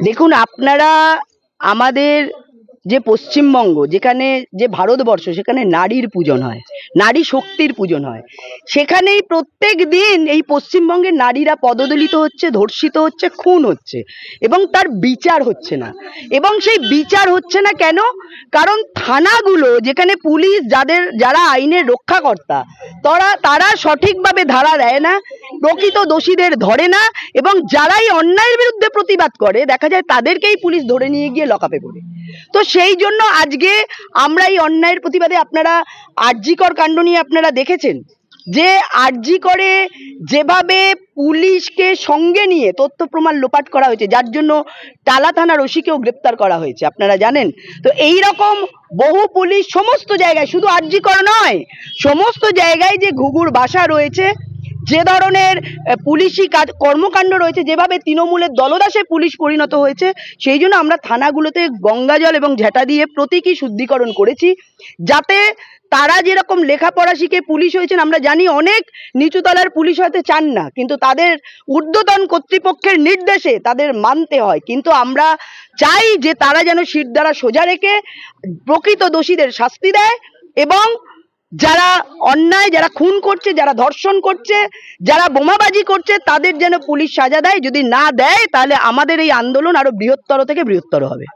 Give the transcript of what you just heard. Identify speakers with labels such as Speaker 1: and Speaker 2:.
Speaker 1: দেখুন আপনারা আমাদের যে পশ্চিমবঙ্গ, যেখানে যে ভারতবর্ষ, সেখানে নারীর পূজন হয়, নারী শক্তির পূজন হয়। সেখানেই প্রত্যেক দিন এই পশ্চিমবঙ্গের নারীরা পদদলিত হচ্ছে, ধর্ষিত হচ্ছে, খুন হচ্ছে এবং তার বিচার হচ্ছে না। এবং সেই বিচার হচ্ছে না কেন? কারণ থানাগুলো, যেখানে পুলিশ যাদের, যারা আইনের রক্ষাকর্তা, তারা তারা সঠিকভাবে ধারা দেয় না, প্রকৃত দোষীদের ধরে না এবং যারাই অন্যায়ের বিরুদ্ধে প্রতিবাদ করে, দেখা যায় তাদেরকেই পুলিশ ধরে নিয়ে গিয়ে লকাপে করে। তো সেই জন্য আজকে আমরা এই অন্যায়ের প্রতিবাদে আপনারা আরজিকর কাণ্ড নিয়ে আপনারা দেখেছেন। যে আরজি করে যেভাবে পুলিশকে সঙ্গে নিয়ে তথ্য প্রমাণ লোপাট করা হয়েছে, যার জন্য টালা থানার ওসিকেও গ্রেপ্তার করা হয়েছে, আপনারা জানেন? তো এই রকম বহু পুলিশ সমস্ত জায়গায়, শুধু আরজি কর নয়, সমস্ত জায়গায় যে ঘুঘুর বাসা রয়েছে যে ধরনের পুলিশি কাজ, কর্মকাণ্ড রয়েছে, যেভাবে তৃণমূলের দলদাসে পুলিশ পরিণত হয়েছে, সেই জন্য আমরা থানাগুলোতে গঙ্গাজল এবং ঝেঁটা দিয়ে প্রতীকী শুদ্ধিকরণ করেছি, যাতে তারা যেরকম লেখাপড়া শিখে পুলিশ হয়েছেন, আমরা জানি অনেক নিচুতলার পুলিশ হতে চান না, কিন্তু তাদের ঊর্ধ্বতন কর্তৃপক্ষের নির্দেশে তাদের মানতে হয়, কিন্তু আমরা চাই যে তারা যেন শির দ্বারা সোজা রেখে প্রকৃত দোষীদের শাস্তি দেয় এবং যারা অন্যায়, যারা খুন করছে, যারা ধর্ষণ করছে, যারা বোমাবাজি করছে, তাদের যেন পুলিশ সাজা দেয়। যদি না দেয়, তাহলে আমাদের এই আন্দোলন আরও বৃহত্তর থেকে বৃহত্তর হবে।